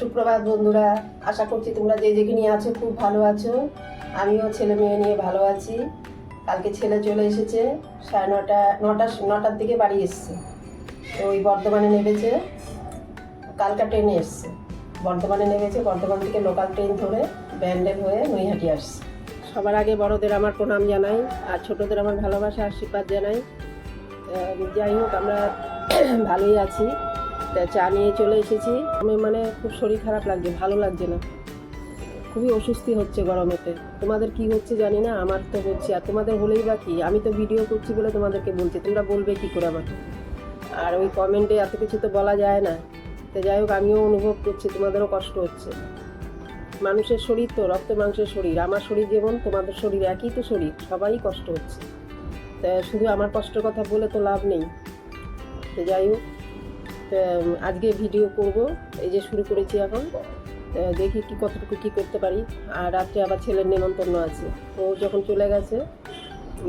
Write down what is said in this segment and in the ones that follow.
সুপ্রভাত বন্ধুরা, আশা করছি তোমরা যে যেখানে আছো খুব ভালো আছো। আমিও ছেলে মেয়ে নিয়ে ভালো আছি। কালকে ছেলে চলে এসেছে, সাড়ে নটা নটা, নটার দিকে বাড়ি এসছে। তো ওই বর্ধমানে নেমেছে, কালকা ট্রেনে এসছে। বর্ধমানে নেমেছে, বর্ধমান থেকে লোকাল ট্রেন ধরে ব্যান্ডেল হয়ে নৈহাটি আসছে। সবার আগে বড়দের আমার প্রণাম জানাই, আর ছোটদের আমার ভালোবাসা, আশীর্বাদ জানাই। যাই হোক, আমরা ভালোই আছি। তা চা নিয়ে চলে এসেছি। আমি মানে খুব শরীর খারাপ লাগছে, ভালো লাগছে না। খুবই অস্বস্তি হচ্ছে গরমেতে। তোমাদের কি হচ্ছে জানি না, আমার তো হচ্ছে, আর তোমাদের হলেই বা কি? আমি তো ভিডিও করছি বলে তোমাদেরকে বলছি, তোমরা বলবে কি করে আমাকে আর ওই কমেন্টে এত কিছু তো বলা যায় না। তো যাই হোক, আমিও অনুভব করছি, তোমাদেরও কষ্ট হচ্ছে। মানুষের শরীর তো, রক্ত মাংসের শরীর। আমার শরীর যেমন, তোমাদের শরীর একই তো শরীর। সবাই কষ্ট হচ্ছে। তা শুধু আমার কষ্টের কথা বলে তো লাভ নেই। তো যাই হোক আজকে ভিডিও করব। এই যে শুরু করেছি এখন। দেখি কি কতটুকু কী করতে পারি। আর রাত্রে আবার ছেলের নেমন্তন্ন আছে। ও যখন চলে গেছে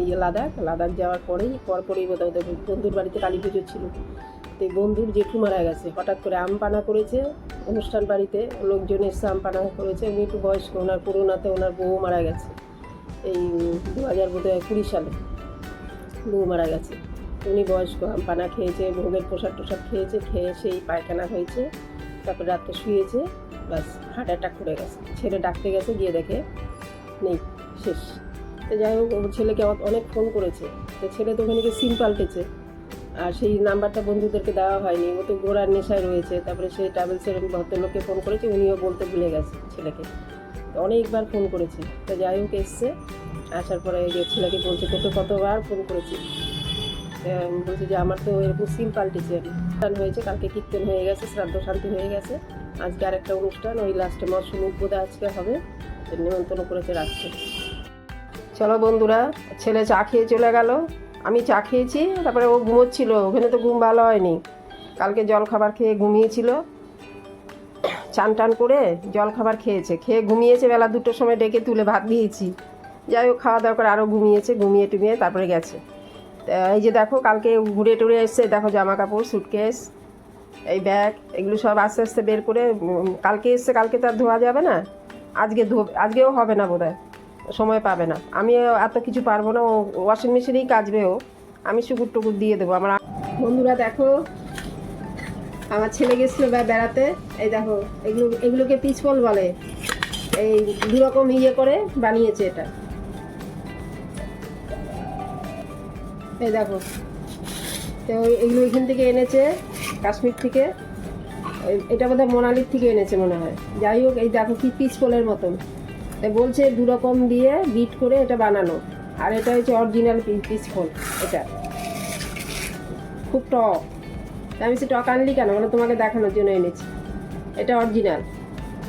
ইয়ে লাদাখ লাদাখ যাওয়ার পরেই, পরপরই বোধ ওদের বন্ধুর বাড়িতে কালী পুজো ছিল। তো এই বন্ধুর জেঠু মারা গেছে। হঠাৎ করে আম পানা করেছে অনুষ্ঠান বাড়িতে। লোকজন এসে আম পানা করেছে। উনি একটু বয়স্ক, ওনার করোনাতে ওনার বউ মারা গেছে। এই দু হাজার বোধ কুড়ি সালে বউ মারা গেছে। উনি বয়স্ক পানা খেয়েছে, ভোগের প্রসাদ টোসাদ খেয়েছে, খেয়ে সেই পায়খানা হয়েছে, তারপর রাত্রে শুয়েছে, ব্যাস হার্ট অ্যাটাক করে গেছে। ছেলে ডাকতে গেছে, গিয়ে দেখে নেই, শেষ। তো যাই হোক ছেলেকে আমার অনেক ফোন করেছে। তো ছেলে তো ওখানে গিয়ে সিম পাল্টেছে। আর সেই নাম্বারটা বন্ধুদেরকে দেওয়া হয়নি। ও তো ঘোরার নেশায় রয়েছে। তারপরে সেই ট্রাভেলসের ভদ্রলোককে ফোন করেছে, উনিও বলতে ভুলে গেছে ছেলেকে। অনেকবার ফোন করেছে। তো যাই হোক, এসছে। আসার পরে ছেলেকে বলছে, তোকে কতবার ফোন করেছি? বলছে যে আমার তো এরকম সিম পাল্টেছে অনুষ্ঠান হয়েছে, কালকে কীর্তন হয়ে গেছে, শ্রাদ্ধ শান্তি হয়ে গেছে। আজকে আর একটা অনুষ্ঠান, ওই লাস্টে মৎস্য বোধ আজকে হবে। নিমন্ত্রণ করেছে রাত্রে। চলো বন্ধুরা, ছেলে চা খেয়ে চলে গেল। আমি চা খেয়েছি, তারপরে ও ঘুমোচ্ছিল, ওখানে তো ঘুম ভালো হয়নি। কালকে জল খাবার খেয়ে ঘুমিয়েছিল। চান টান করে জল খাবার খেয়েছে। খেয়ে ঘুমিয়েছে বেলা দুটোর সময় ডেকে তুলে ভাত দিয়েছি। যাই হোক, খাওয়া দাওয়া করে আরও ঘুমিয়েছে, ঘুমিয়ে টুমিয়ে তারপরে গেছে। এই যে দেখো, কালকে ঘুরে টুরে এসছে, দেখো জামা কাপড় সুটকেস এই ব্যাগ এগুলো সব আস্তে আস্তে বের করে কালকে এসছে, কালকে তো আর ধোয়া যাবে না। আজকে ধো আজকেও হবে না বোধহয়, সময় পাবে না। আমি এত কিছু পারব না, ও ওয়াশিং মেশিনেই কাচবে ও। আমি শুকুর টুকুর দিয়ে দেবো। আমার বন্ধুরা দেখো, আমার ছেলে গেছিল বেড়াতে। এই দেখো, এগুলো, এগুলোকে পিচফল বলে। এই দুরকম ইয়ে করে বানিয়েছে এটা। এই দেখো। তো এগুলো এখান থেকে এনেছে কাশ্মীর থেকে। এটা বোধহয় মোনালির থেকে এনেছে মনে হয়। যাই হোক, এই দেখো কি পিচফলের মতন। বলছে দু রকম দিয়ে বিট করে এটা বানানো। আর এটা হচ্ছে অরিজিনাল পিচফল এটা। খুব টক। আমি সে টক আনলি কেন? মানে তোমাকে দেখানোর জন্য এনেছি। এটা অরিজিনাল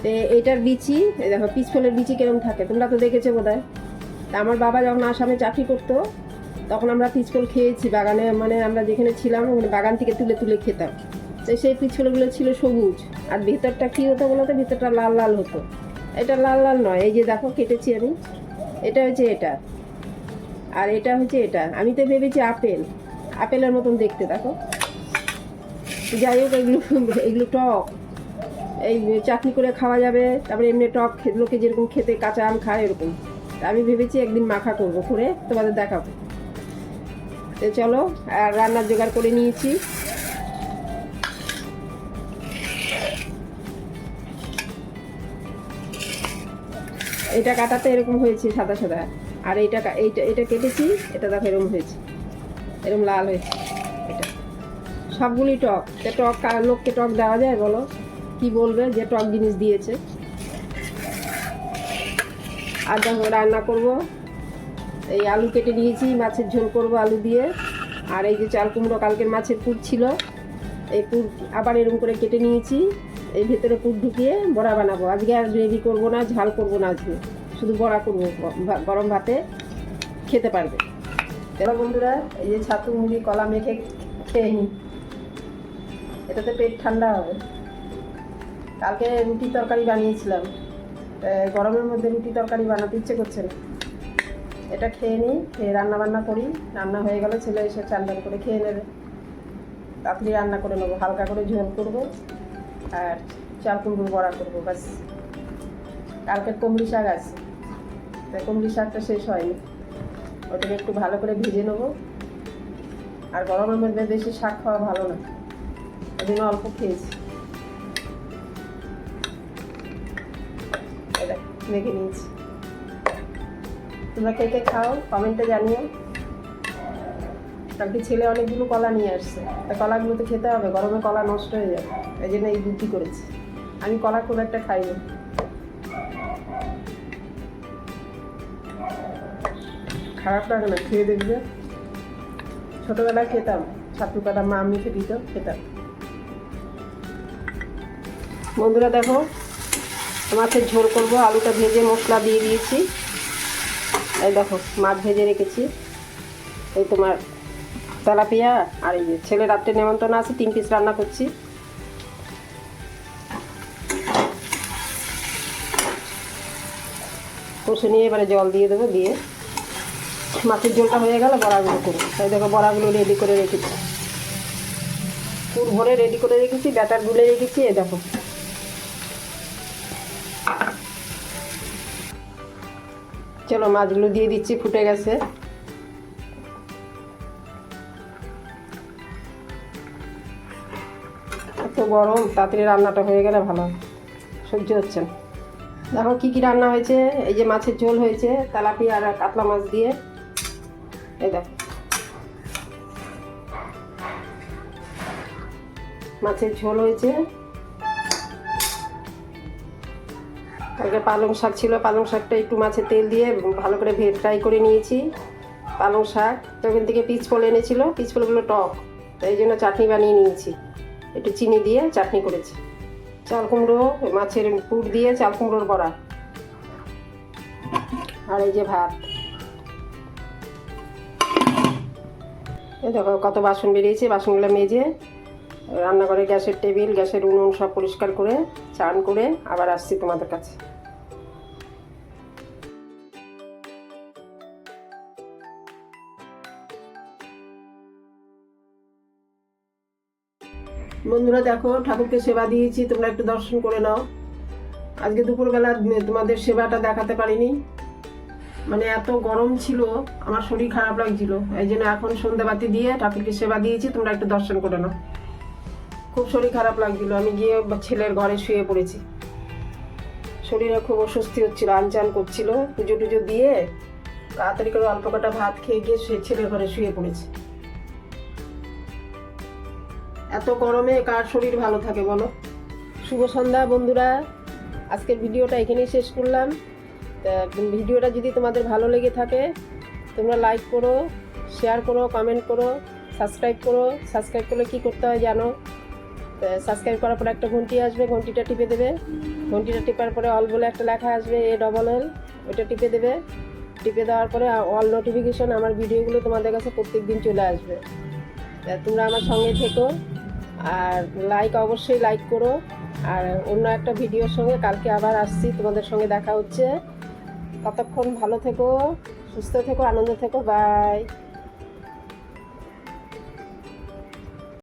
তো এটার বিচি দেখো পিচফলের বিচি কিরম থাকে? তোমরা তো দেখেছ বোধ হয় আমার বাবা যখন আসামে চাকরি করতো তখন আমরা পিচফল খেয়েছি বাগানে মানে আমরা যেখানে ছিলাম ওখানে বাগান থেকে তুলে তুলে খেতাম। তো সেই পিচফলগুলো ছিল সবুজ, আর ভেতরটা কী হতো বলো তো? ভেতরটা লাল লাল হতো। এটা লাল লাল নয়, এই যে দেখো কেটেছি আমি। এটা হচ্ছে এটা। আর এটা হচ্ছে এটা। আমি তো ভেবেছি আপেল। আপেলের মতন দেখতে, দেখো। যাই হোক, এগুলো এগুলো টক। এই চাটনি করে খাওয়া যাবে, তারপরে এমনি টক লোকে যেরকম খেতে কাঁচা আম খায় এরকম। আমি ভেবেছি একদিন মাখা করব, করে তোমাদের দেখাবো। তো চলো, আর রান্নার জোগাড় করে নিয়েছি। এটা কাটাতে এরকম হয়েছে সাদা সাদা। আর এইটা কা- এইটা এটা কেটেছি, এটা দেখো এরকম হয়েছে। এরকম লাল হয়েছে এটা। সবগুলি টক। তা টক লোককে টক দেওয়া যায় বলো? কি বলবে যে টক জিনিস দিয়েছে? আর দেখো রান্না করব। এই আলু কেটে নিয়েছি, মাছের ঝোল করব আলু দিয়ে। আর এই যে চাল কুমড়ো কালকের মাছের পুর ছিল, এই পুর আবার এরকম করে কেটে নিয়েছি। এই ভেতরে পুর ঢুকিয়ে বড়া বানাবো। আজকে আর গ্রেভি করব না, ঝাল করব না আজকে। শুধু বড়া করব গরম ভাতে খেতে পারবে। এবার বন্ধুরা, এই যে ছাতু মুড়ি, কলা মেখে খেয়ে নিই। এটাতে পেট ঠান্ডা হবে। কালকে রুটি তরকারি বানিয়েছিলাম। গরমের মধ্যে রুটি তরকারি বানাতে ইচ্ছে করছে না। এটা খেয়ে নিই, খেয়ে রান্না বান্না করি। রান্না হয়ে গেলে ছেলে এসে চান টান করে খেয়ে নেবে। তাড়াতাড়ি রান্না করে নেব, হালকা করে ঝোল করব আর চাল কুমড়োর বড়া করব, ব্যাস। কালকে কুমড়ি শাক আছে। তাই কুমড়ি শাকটা শেষ হয়নি। ওটাকে একটু ভালো করে ভেজে নেব। আর গরমের মধ্যে বেশি শাক খাওয়া ভালো না। ওই জন্য অল্প খেয়েছি। মেখে নিয়েছি। তোমরা কে কে খাও কমেন্টে জানিও। কালকে ছেলে অনেকগুলো কলা নিয়ে আসছে। তা কলাগুলো তো খেতে হবে, গরমে কলা নষ্ট হয়ে যাবে। এই জন্য এই বুদ্ধি করেছি। আমি কলা খুব একটা খাই না খারাপ লাগে না, খেয়ে দেখবে। ছোটোবেলায় খেতাম ছাত্র কাটা মা মেখে দিত, খেতাম। বন্ধুরা দেখো মাছের ঝোল করব, আলুটা ভেজে মশলা দিয়ে দিয়েছি। এই দেখো, মাছ ভেজে রেখেছি। এই তোমার তেলাপিয়া আর এই যে ছেলে রাত্রে নেমন্তন্ন আছে, তিন পিস রান্না করছি। কষে নিয়ে এবারে জল দিয়ে দেবো, দিয়ে মাছের ঝোলটা হয়ে গেল, বড়াগুলো করব। এই দেখো, বড়াগুলো রেডি করে রেখেছি। পুর ভরে রেডি করে রেখেছি, ব্যাটার গুলে রেখেছি এ দেখো। চলো মাছগুলো দিয়ে দিচ্ছি, ফুটে গেছে। এত গরম, তাড়াতাড়ি রান্নাটা হয়ে গেলে ভালো, সহ্য হচ্ছে না। দেখো কী কী রান্না হয়েছে, এই যে মাছের ঝোল হয়েছে তেলাপিয়া আর কাতলা মাছ দিয়ে। এই দেখো। মাছের ঝোল হয়েছে। কালকে পালং শাক ছিল, পালং শাকটা একটু মাছের তেল দিয়ে ভালো করে ভে ফ্রাই করে নিয়েছি। পালং শাক তো ওখান থেকে পিচ ফল এনেছিল, পিচ ফলগুলো টক তো এই জন্য চাটনি বানিয়ে নিয়েছি। একটু চিনি দিয়ে চাটনি করেছি। চাল কুমড়ো, মাছের পুর দিয়ে চাল কুমড়োর বড়া। আর এই যে ভাত। দেখো কত বাসন বেরিয়েছে, বাসনগুলো মেজে রান্নাঘরে গ্যাসের টেবিল, গ্যাসের উনুন সব পরিষ্কার করে, চান করে আবার আসছি তোমাদের কাছে। বন্ধুরা দেখো, ঠাকুরকে সেবা দিয়েছি, তোমরা একটু দর্শন করে নাও। আজকে দুপুরবেলা তোমাদের সেবাটা দেখাতে পারিনি। মানে এত গরম ছিল, আমার শরীর খারাপ লাগছিল। এই জন্য এখন সন্ধ্যাবাতি দিয়ে ঠাকুরকে সেবা দিয়েছি, তোমরা একটু দর্শন করে নাও। খুব শরীর খারাপ লাগছিল, আমি গিয়ে ছেলের ঘরে শুয়ে পড়েছি। শরীরে খুব অস্বস্তি হচ্ছিল, আনচান করছিল, পুজো টুজো দিয়ে তাড়াতাড়ি করে অল্প কটা ভাত খেয়ে গিয়ে সে ছেলের ঘরে শুয়ে পড়েছি। এত গরমে কার শরীর ভালো থাকে বলো? শুভ সন্ধ্যা বন্ধুরা। আজকের ভিডিওটা এখানেই শেষ করলাম। ভিডিওটা যদি তোমাদের ভালো লেগে থাকে, তোমরা লাইক করো শেয়ার করো কমেন্ট করো সাবস্ক্রাইব করো। সাবস্ক্রাইব করলে কী করতে হয় জানো? সাবস্ক্রাইব করার পরে একটা ঘন্টি আসবে, ঘন্টিটা টিপে দেবে। ঘন্টিটা টিপার পরে অল বলে একটা লেখা আসবে এ ডবল এল ওইটা টিপে দেবে। টিপে দেওয়ার পরে অল নোটিফিকেশন আমার ভিডিওগুলো তোমাদের কাছে প্রত্যেক দিন চলে আসবে। তোমরা আমার সঙ্গে থেকো। আর লাইক অবশ্যই লাইক করো। আর অন্য একটা ভিডিওর সঙ্গে কালকে আবার আসছি, তোমাদের সঙ্গে দেখা হচ্ছে। ততক্ষণ ভালো থেকো, সুস্থ থেকো, আনন্দ থেকো বাই